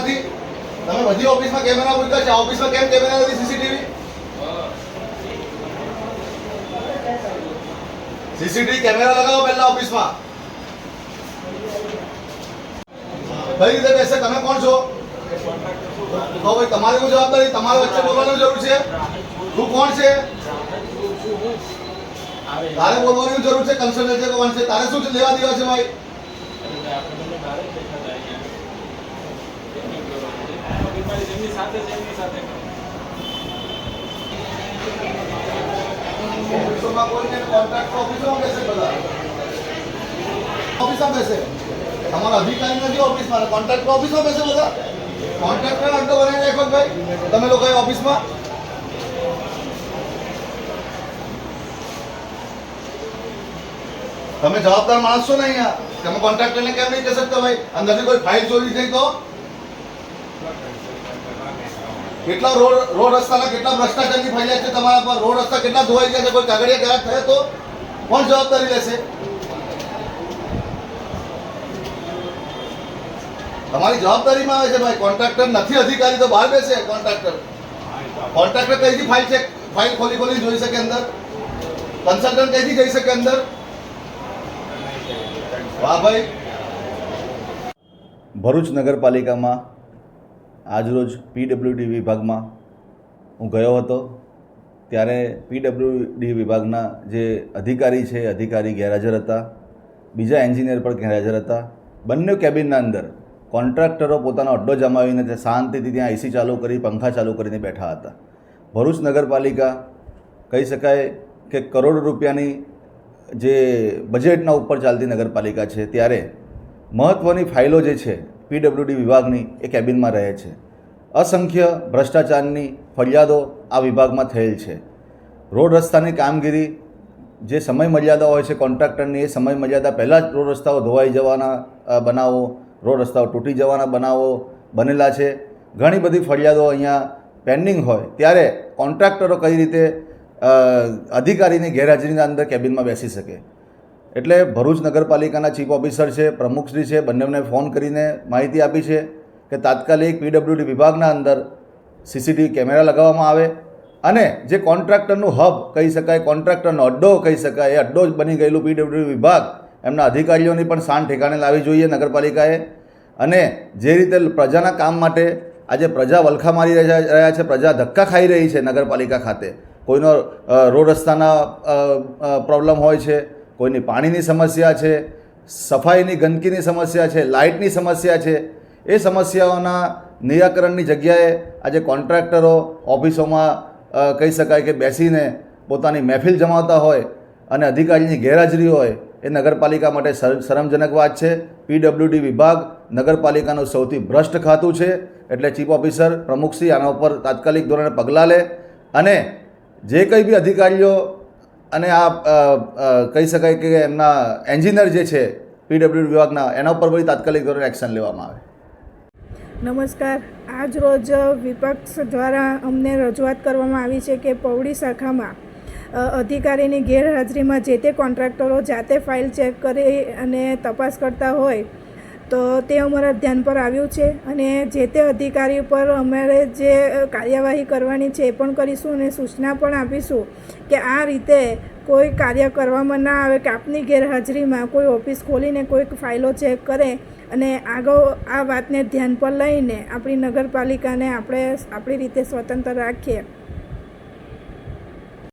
નથી. તમે બધી ઓફિસમાં કેમેરા મૂક્યા છે ઓફિસમાં કેમ કેમેરા નથી સીસીટીવી સીસીટીવી કેમેરા લગાવો પહેલા ઓફિસમાં. કઈ રીતે બેસે? તમે કોણ છો? તો ભાઈ, તમારી શું જવાબદારી, તમારે વચ્ચે બોલવાની જરૂર છે? તું કોણ છે? તારે બોલવાની જરૂર છે? કન્સલ્ટન્ટ કોણ છે? તારે શું લેવા દેવા છે, ભાઈ? ઓફિસોમાં કોઈને કોન્ટ્રાક્ટ ઓફિસોમાં બેસે બધા ઓફિસમાં બેસે તમારા અધિકારી નથી ઓફિસમાં કોન્ટ્રાક્ટ ઓફિસમાં બેસે બધા કોન્ટ્રાક્ટર અડધો બનાવી નાખો ભાઈ તમે લોકો એ ઓફિસમાં તમે જવાબદાર માણસ છો ને અહીંયા તમે કોન્ટ્રાક્ટરને કેમ નહીં કહી શકતા ભાઈ? અંદરથી કોઈ ફાઇલ ચોરી થઈ તો? કેટલા રોડ રોડ રસ્તાના કેટલા ભ્રષ્ટાચારની ફરિયાદ છે તમારા પર? રોડ રસ્તા કેટલા ધોવાઈ ગયા છે? કોઈ કાગળિયા ગ્રાહક થયો તો? કોણ જવાબદારી લેશે? તમારી જવાબદારીમાં આવે છે ભાઈ. કોન્ટ્રાક્ટર નથી અધિકારી તો બહાર બેસે કોન્ટ્રાક્ટર. કોન્ટ્રાક્ટર કઈથી ફાઇલ છે? ફાઇલ ખોલી ખોલી જોઈ શકે અંદર? કન્સલ્ટન્ટ કઈથી જઈ શકે અંદર? વાહ ભાઈ. ભરૂચ નગરપાલિકામાં આજરોજ પીડબ્લ્યુડી વિભાગમાં હું ગયો હતો. ત્યારે પીડબ્લ્યુડી વિભાગના જે અધિકારી છે, અધિકારી ગેરહાજર હતા. બીજા એન્જિનિયર પણ ગેરહાજર હતા. બંને કેબિનના અંદર કોન્ટ્રાક્ટરો પોતાનો અડ્ડો જમાવીને તે શાંતિથી ત્યાં એસી ચાલુ કરી, પંખા ચાલુ કરીને બેઠા હતા. ભરૂચ નગરપાલિકા કહી શકાય કે કરોડ રૂપિયાની જે બજેટના ઉપર ચાલતી નગરપાલિકા છે, ત્યારે મહત્ત્વની ફાઇલો જે છે, પીડબ્લ્યુડી વિભાગની એ કેબિનમાં રહે છે. અસંખ્ય ભ્રષ્ટાચારની ફરિયાદો આ વિભાગમાં થયેલ છે. રોડ રસ્તાની કામગીરી જે સમય મર્યાદા હોય છે, કોન્ટ્રાક્ટરની એ સમય મર્યાદા પહેલાં જ રોડ રસ્તાઓ ધોવાઈ જવાના બનાવો, રોડ રસ્તાઓ તૂટી જવાના બનાવો બનેલા છે. ઘણી બધી ફરિયાદો અહીંયા પેન્ડિંગ હોય ત્યારે કોન્ટ્રાક્ટરો કઈ રીતે અધિકારીની ગેરહાજરીના અંદર કેબિનમાં બેસી શકે? એટલે ભરૂચ નગરપાલિકાના ચીફ ઓફિસર છે, પ્રમુખશ્રી છે, બંનેને ફોન કરીને માહિતી આપી છે કે તાત્કાલિક પીડબ્લ્યુડી વિભાગના અંદર સીસીટીવી કેમેરા લગાવવામાં આવે અને જે કોન્ટ્રાક્ટરનું હબ કહી શકાય, કોન્ટ્રાક્ટરનો અડ્ડો કહી શકાય, એ અડ્ડો જ બની ગયેલું પીડબ્લ્યુડી વિભાગ એમના અધિકારીઓની પણ શાન ઠેકાણે લાવવી જોઈએ નગરપાલિકાએ. અને જે રીતે પ્રજાના કામ માટે આજે પ્રજા વલખા મારી રહ્યા છે પ્રજા ધક્કા ખાઈ રહી છે નગરપાલિકા ખાતે. કોઈનો રોડ રસ્તાના પ્રોબ્લેમ હોય છે કોઈની પાણીની સમસ્યા છે, સફાઈની ગંદકીની સમસ્યા છે, લાઇટની સમસ્યા છે, એ સમસ્યાઓના નિરાકરણની જગ્યાએ આજે કોન્ટ્રાક્ટરો ઓફિસોમાં કહી શકાય કે બેસીને પોતાની મહેફિલ જમાવતા હોય અને અધિકારીની ગેરહાજરી હોય, એ નગરપાલિકા માટે શર- શરમજનક વાત છે. પીડબ્લ્યુડી વિભાગ નગરપાલિકાનું સૌથી ભ્રષ્ટ ખાતું છે, એટલે ચીફ ઓફિસર પ્રમુખશ્રી આના ઉપર તાત્કાલિક ધોરણે પગલાં લે અને જે કંઈ બી અધિકારીઓ અને આ કહી શકાય કે એમના એન્જિનિયર જે છે, પીડબ્લ્યુ વિભાગના, એના ઉપર બધી તાત્કાલિક ધોરણે એક્શન લેવામાં આવે. નમસ્કાર. આજ રોજ વિપક્ષ દ્વારા અમને રજૂઆત કરવામાં આવી છે કે પૌડી શાખામાં અધિકારીની ગેરહાજરીમાં જે તે કોન્ટ્રાક્ટરો જાતે ફાઇલ ચેક કરી અને તપાસ કરતા હોય તો તે અમારા ધ્યાન પર આવ્યું છે અને જે તે અધિકારી પર અમારે જે કાર્યવાહી કરવાની છે એ પણ કરીશું અને સૂચના પણ આપીશું કે આ રીતે કોઈ કાર્ય કરવામાં ના આવે કે આપની ગેરહાજરીમાં કોઈ ઓફિસ ખોલીને કોઈક ફાઇલો ચેક કરે અને આગળ આ વાતને ધ્યાન પર લઈને આપણી નગરપાલિકાને આપણે આપણી રીતે સ્વતંત્ર રાખીએ.